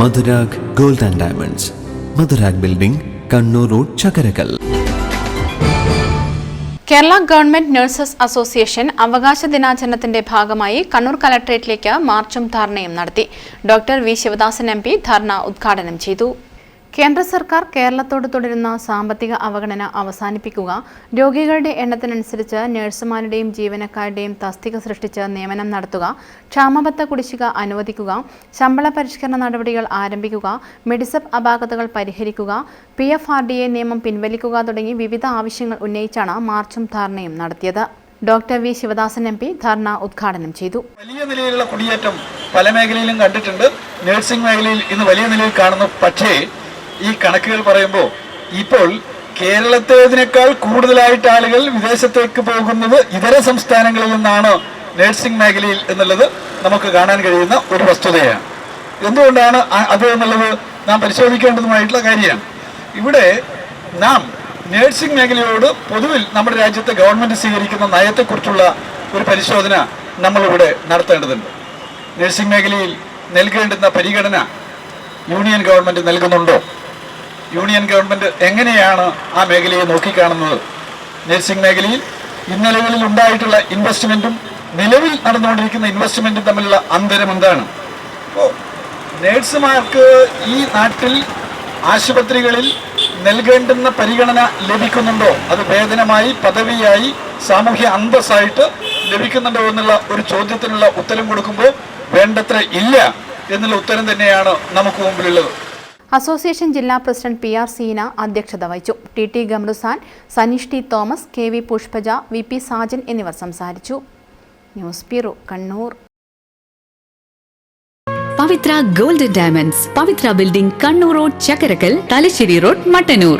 Madhurag gold and diamonds. Madhurag building Kannur road Chakkarakal. Kerala government nurses association അവകാശ ദിനാചരണത്തിന്റെ ഭാഗമായി കണ്ണൂർ കലക്ടറേറ്റിലേക്ക് മാർച്ചും ധർണയും നടത്തി. Doctor V Sivadasan M dharna ഉദ്ഘാടനം ചെയ്തു. കേന്ദ്ര സർക്കാർ കേരളത്തോട് തുടരുന്ന സാമ്പത്തിക അവഗണന അവസാനിപ്പിക്കുക രോഗികളുടെ എണ്ണത്തിനനുസരിച്ച് നഴ്സുമാരുടെയും ജീവനക്കാരുടെയും തസ്തിക സൃഷ്ടിച്ച് നിയമനം നടത്തുക ക്ഷാമബത്ത കുടിശ്ശിക അനുവദിക്കുക ശമ്പള പരിഷ്കരണ നടപടികൾ ആരംഭിക്കുക മെഡിസപ്പ് അപാകതകൾ പരിഹരിക്കുക P F R D A നിയമം പിൻവലിക്കുക തുടങ്ങി വിവിധ ആവശ്യങ്ങൾ ഉന്നയിച്ചാണ് മാർച്ചും ധാരണയും നടത്തിയത്. Doctor V Sivadasan M P dharna ഉദ്ഘാടനം ചെയ്തു. വലിയ നിലയിലുള്ള കുടിയേറ്റം പല മേഖലയിലും കണ്ടിട്ടുണ്ട്. നഴ്സിംഗ് മേഖലയിൽ ഇന്ന് വലിയ നിലയിൽ കാണുന്നു. പക്ഷേ ഈ കണക്കുകൾ പറയുമ്പോൾ ഇപ്പോൾ കേരളത്തേതിനേക്കാൾ കൂടുതലായിട്ട് ആളുകൾ വിദേശത്തേക്ക് പോകുന്നത് ഇതര സംസ്ഥാനങ്ങളിൽ നിന്നാണ് നഴ്സിംഗ് മേഖലയിൽ എന്നുള്ളത് നമുക്ക് കാണാൻ കഴിയുന്ന ഒരു വസ്തുതയാണ്. എന്തുകൊണ്ടാണ് അത് എന്നുള്ളത് നാം പരിശോധിക്കേണ്ടതുമായിട്ടുള്ള കാര്യമാണ്. ഇവിടെ നാം നഴ്സിംഗ് മേഖലയോട് പൊതുവിൽ നമ്മുടെ രാജ്യത്തെ ഗവൺമെന്റ് സ്വീകരിക്കുന്ന നയത്തെക്കുറിച്ചുള്ള ഒരു പരിശോധന നമ്മളിവിടെ നടത്തേണ്ടതുണ്ട്. നഴ്സിംഗ് മേഖലയിൽ നൽകേണ്ടുന്ന പരിഗണന യൂണിയൻ ഗവൺമെന്റ് നൽകുന്നുണ്ടോ? യൂണിയൻ ഗവൺമെന്റ് എങ്ങനെയാണ് ആ മേഖലയെ നോക്കിക്കാണുന്നത്? നഴ്സിംഗ് മേഖലയിൽ ഇന്നലകളിൽ ഉണ്ടായിട്ടുള്ള ഇൻവെസ്റ്റ്മെന്റും നിലവിൽ നടന്നുകൊണ്ടിരിക്കുന്ന ഇൻവെസ്റ്റ്മെന്റും തമ്മിലുള്ള അന്തരം എന്താണ്? അപ്പോൾ നേഴ്സുമാർക്ക് ഈ നാട്ടിൽ ആശുപത്രികളിൽ നൽകേണ്ടുന്ന പരിഗണന ലഭിക്കുന്നുണ്ടോ? അത് വേതനമായി പദവിയായി സാമൂഹ്യ അന്തസ്സായിട്ട് ലഭിക്കുന്നുണ്ടോ എന്നുള്ള ഒരു ചോദ്യത്തിനുള്ള ഉത്തരം കൊടുക്കുമ്പോൾ വേണ്ടത്ര ഇല്ല എന്നുള്ള ഉത്തരം തന്നെയാണ് നമുക്ക് മുമ്പിലുള്ളത്. അസോസിയേഷൻ ജില്ലാ പ്രസിഡന്റ് പി ആർ സീന അധ്യക്ഷത വഹിച്ചു. T T ഗമ്രുസാൻ Saneesh T Thomas K V Pushpaja V P Sajan എന്നിവർ സംസാരിച്ചു. News bureau Kannur. Pavithra gold diamonds Pavithra building Kannur road Chakkarakkal Thalassery road Mattannur.